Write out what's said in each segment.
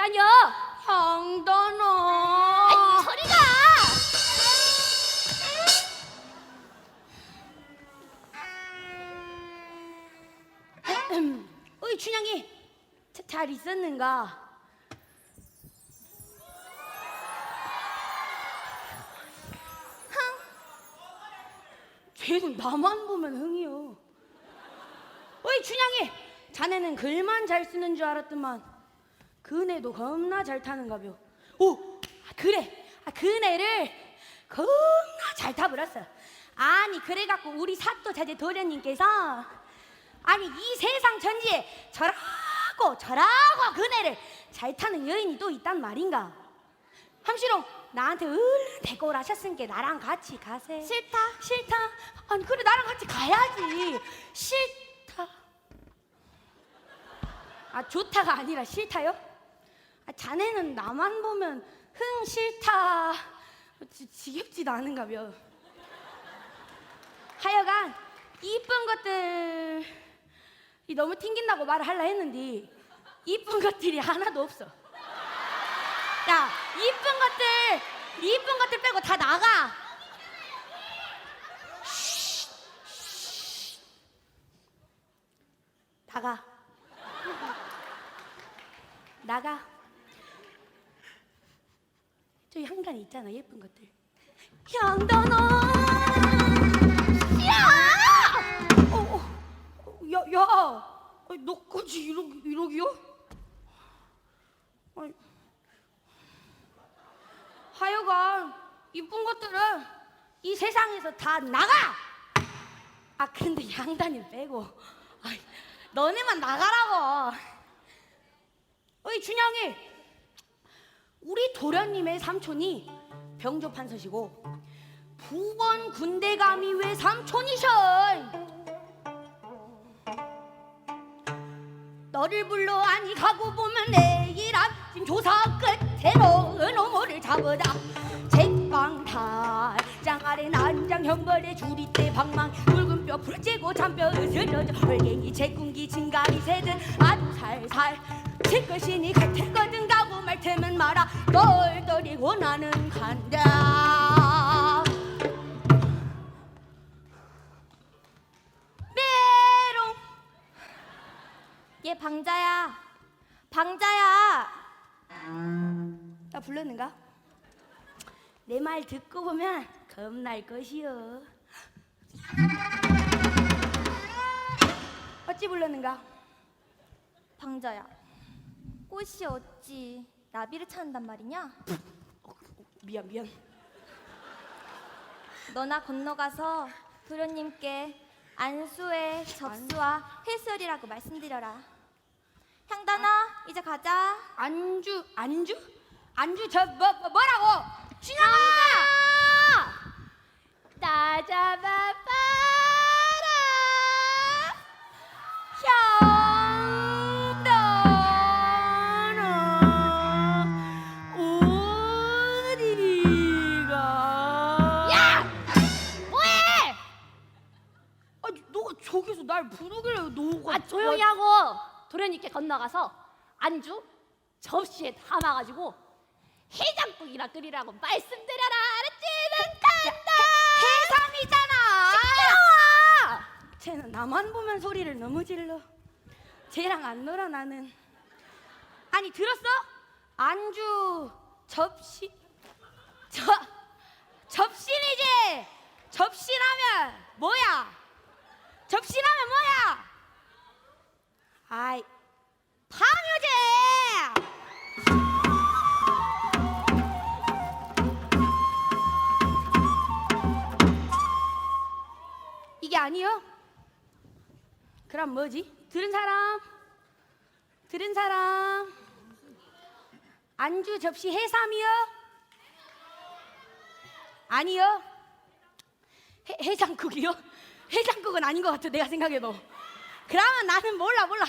있다녀. 향단아. 아이 소리가. 음. 어이 춘향이 자, 잘 있었는가? 흥! 계속 나만 보면 흥이요. 어이 춘향이 자네는 글만 잘 쓰는 줄 알았더만 그네도 겁나 잘 타는가벼. 오, 아, 그래. 아, 그네를 겁나 잘 타버렸어. 아니 그래갖고 우리 사또 자제 도련님께서 아니 이 세상 천지에 저라고 저라고 그네를 잘 타는 여인이 또 있단 말인가? 함시롱 나한테 얼른 데리고 오라셨으니까 나랑 같이 가세. 싫다. 싫다. 아니 그래 나랑 같이 가야지. 싫다. 아 좋다가 아니라 싫다요? 아, 자네는 나만 보면 흥 싫다. 지, 지겹지도 않은가벼. 하여간 이쁜 것들 이 너무 튕긴다고 말을 하려 했는데 이쁜 것들이 하나도 없어. 야 이쁜 것들 이쁜 것들 빼고 다 나가. 나가. 나가. 저기 한간 있잖아 예쁜 것들. 향단아. 야! 어, 어, 어, 야, 야. 아니, 너까지 이러 이러기요? 아니, 하여간 이쁜 것들은 이 세상에서 다 나가. 아 근데 양단이 빼고 아이, 너네만 나가라고 어이 준영이 도련님의 삼촌이 병조 판서시고 부번 군대 감이 왜 삼촌이셔 너를 불러 아니 가고 보면 내일 아침 조사 끝에로 은호모를 잡으다 책방탈 아래 난장 형벌에 주리대 방망. 붉은 뼈 풀째고 잔뼈 으스러져. 홀갱이 제궁기 진가리 새든. 아주 살살 칠 것이니 같을 거든 가고 말 테면 마라 나는 간다 메롱 얘 방자야. 방자야. 나 불렀는가? 내 말 듣고 보면 겁날 것이여. 어찌 불렀는가? 방자야. 꽃이 어찌 나비를 찾는단 말이냐? 미안 미안. 너나 건너가서 도련님께 안수의 접수와 해설이라고 말씀드려라. 향단아, 이제 가자. 안주 안주 안주 저 뭐 뭐 라고? 신영아! 따잡아 저기서 날 부르길래 너가 아 조용히 하고 도련님께 건너가서 안주 접시에 담아가지고 해장국이나 끓이라고 말씀드려라 알았지? 난다 해삼이잖아. 쟤는 나만 보면 소리를 너무 질러. 쟤랑 안 놀아 나는. 아니 들었어? 안주 접시 저 접시이지. 접시라면 뭐야? 접시라면 뭐야? 아이 파묘제. 이게 아니요? 그럼 뭐지? 들은 사람? 들은 사람? 안주 접시 해삼이요? 아니요? 해, 해장국이요? 해장국은 아닌 것 같아 내가 생각해도. 그러면 나는 몰라 몰라.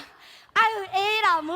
아유 에라 뭐